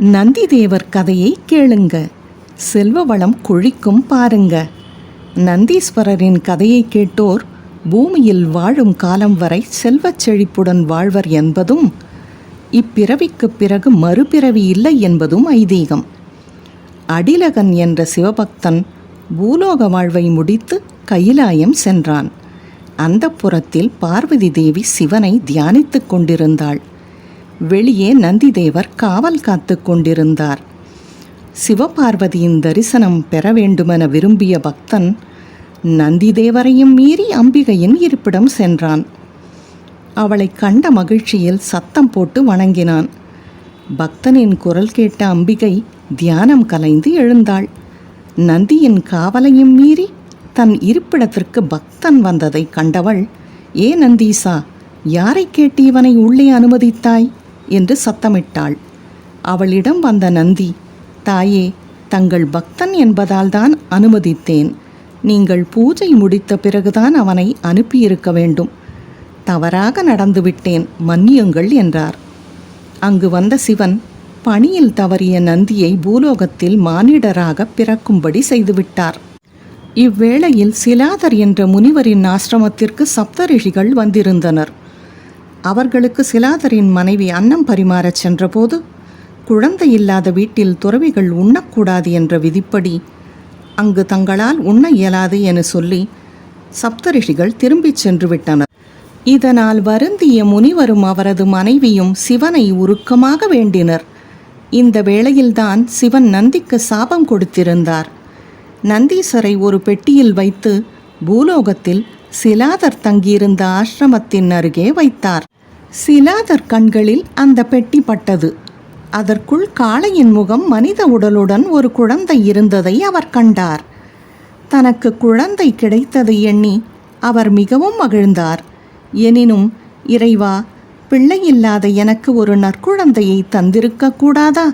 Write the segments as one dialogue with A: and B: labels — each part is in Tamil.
A: நந்திதேவர் கதையை கேளுங்க. செல்வ வளம் கொழிக்கும் பாருங்க. நந்தீஸ்வரரின் கதையை கேட்டோர் பூமியில் வாழும் காலம் வரை செல்வச் செழிப்புடன் வாழ்வர் என்பதும் இப்பிறவிக்குப் பிறகு மறுபிறவி இல்லை என்பதும் ஐதீகம். அடிலகன் என்ற சிவபக்தன் பூலோக வாழ்வை முடித்து கைலாயம் சென்றான். அந்த புறத்தில் பார்வதி தேவி சிவனை தியானித்துக் கொண்டிருந்தாள். வெளியே நந்திதேவர் காவல் காத்து கொண்டிருந்தார். சிவபார்வதியின் தரிசனம் பெற வேண்டுமென விரும்பிய பக்தன் நந்திதேவரையும் மீறி அம்பிகையின் இருப்பிடம் சென்றான். அவளை கண்ட மகிழ்ச்சியில் சத்தம் போட்டு வணங்கினான். பக்தனின் குரல் கேட்ட அம்பிகை தியானம் கலைந்து எழுந்தாள். நந்தியின் காவலையும் மீறி தன் இருப்பிடத்திற்கு பக்தன் வந்ததை கண்டவள் ஏ நந்தீசா யாரை கேட்டு இவனை உள்ளே அனுமதித்தாய்? என்று சத்தமிட்டாள். அவளிடம் வந்த நந்தி தாயே தங்கள் பக்தன் என்பதால்தான் அனுமதித்தேன். நீங்கள் பூஜை முடித்த பிறகுதான் அவனை அனுப்பியிருக்க வேண்டும். தவறாக நடந்துவிட்டேன் மன்னியுங்கள் என்றார். அங்கு வந்த சிவன் பணியில் தவறிய நந்தியை பூலோகத்தில் மானிடராக பிறக்கும்படி செய்துவிட்டார். இவ்வேளையில் சிலாதர் என்ற முனிவரின் ஆசிரமத்திற்கு சப்தரிஷிகள் வந்திருந்தனர். அவர்களுக்கு சிலாதரின் மனைவி அன்னம் பரிமாறச் சென்றபோது குழந்தை இல்லாத வீட்டில் துறவிகள் உண்ணக்கூடாது என்ற விதிப்படி அங்கு தங்களால் உண்ண இயலாது என சொல்லி சப்தரிஷிகள் திரும்பிச் சென்று விட்டனர். இதனால் வருந்திய முனிவரும் அவரது மனைவியும் சிவனை உருக்கமாக வேண்டினர். இந்த வேளையில்தான் சிவன் நந்திக்கு சாபம் கொடுத்திருந்தார். நந்தீசரை ஒரு பெட்டியில் வைத்து பூலோகத்தில் சிலாதர் தங்கியிருந்த ஆசிரமத்தின் அருகே வைத்தார். சிலாதர் கண்களில் அந்த பெட்டி பட்டது. அதற்குள் காளையின் முகம் மனித உடலுடன் ஒரு குழந்தை இருந்ததை அவர் கண்டார். தனக்கு குழந்தை கிடைத்ததை எண்ணி அவர் மிகவும் மகிழ்ந்தார். எனினும் இறைவா பிள்ளையில்லாத எனக்கு ஒரு நற்குழந்தையை தந்திருக்க கூடாதா?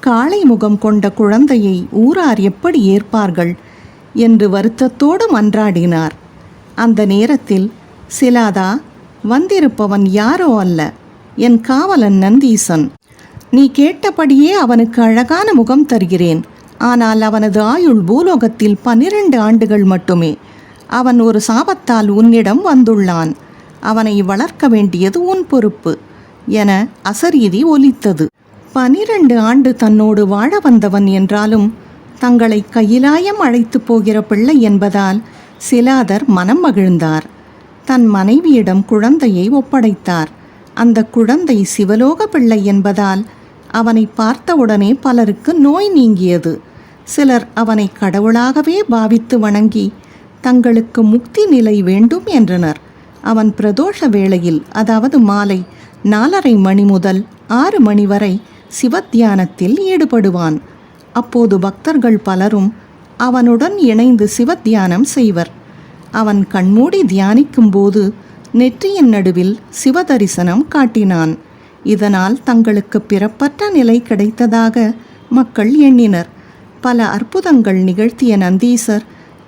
A: காளை முகம் கொண்ட குழந்தையை ஊரார் எப்படி ஏற்பார்கள்? என்று வருத்தத்தோடு மன்றாடினார். அந்த நேரத்தில் சிலாதா வந்திருப்பவன் யாரோ அல்ல. என் காவலன் நந்தீசன். நீ கேட்டபடியே அவனுக்கு அழகான முகம் தருகிறேன். ஆனால் அவனது ஆயுள் பூலோகத்தில் பன்னிரண்டு ஆண்டுகள் மட்டுமே. அவன் ஒரு சாபத்தால் உன்னிடம் வந்துள்ளான். அவனை வளர்க்க வேண்டியது உன் பொறுப்பு. என அசரீதி ஒலித்தது. பனிரெண்டு ஆண்டு தன்னோடு வாழ வந்தவன் என்றாலும் தங்களை கையிலாயம் அழைத்து போகிற பிள்ளை என்பதால் சிலாதர் மனம் மகிழ்ந்தார். தன் மனைவியிடம் குழந்தையை ஒப்படைத்தார். அந்த குழந்தை சிவலோக பிள்ளை என்பதால் அவனை பார்த்தவுடனே பலருக்கு நோய் நீங்கியது. சிலர் அவனை கடவுளாகவே பாவித்து வணங்கி தங்களுக்கு முக்தி நிலை வேண்டும் என்றனர். அவன் பிரதோஷ வேளையில் அதாவது மாலை நாலரை மணி முதல் ஆறு மணி வரை சிவத்தியானத்தில் ஈடுபடுவான். அப்போது பக்தர்கள் பலரும் அவனுடன் இணைந்து சிவத்தியானம் செய்வர். அவன் கண்மூடி தியானிக்கும்போது நெற்றியின் நடுவில் சிவதரிசனம் காட்டினான். இதனால் தங்களுக்கு பிறப்பற்ற நிலை கிடைத்ததாக மக்கள் எண்ணினர். பல அற்புதங்கள் நிகழ்த்திய நந்தீசர்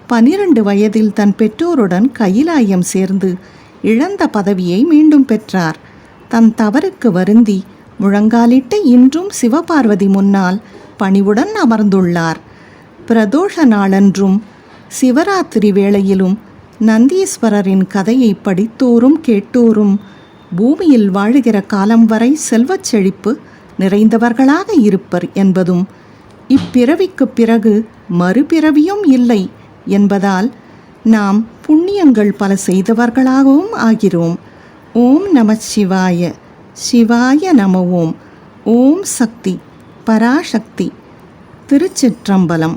A: பனிரெண்டு வயதில் தன் பெற்றோருடன் கைலாயம் சேர்ந்து இழந்த பதவியை மீண்டும் பெற்றார். தன் தவறுக்கு வருந்தி முழங்காலிட்டு இன்றும் சிவபார்வதி முன்னால் பணிவுடன் அமர்ந்துள்ளார். பிரதோஷ நாளன்றும் சிவராத்திரி வேளையிலும் நந்தீஸ்வரரின் கதையை படித்தோரும் கேட்டோரும் பூமியில் வாழுகிற காலம் வரை செல்வச் செழிப்பு நிறைந்தவர்களாக இருப்பர் என்பதும் இப்பிறவிக்குப் பிறகு மறுபிறவியும் இல்லை என்பதால் நாம் புண்ணியங்கள் பல செய்தவர்களாகவும் ஆகிறோம். ஓம் நம சிவாய சிவாய நம ஓம். ஓம் சக்தி பராசக்தி திருச்சிற்றம்பலம்.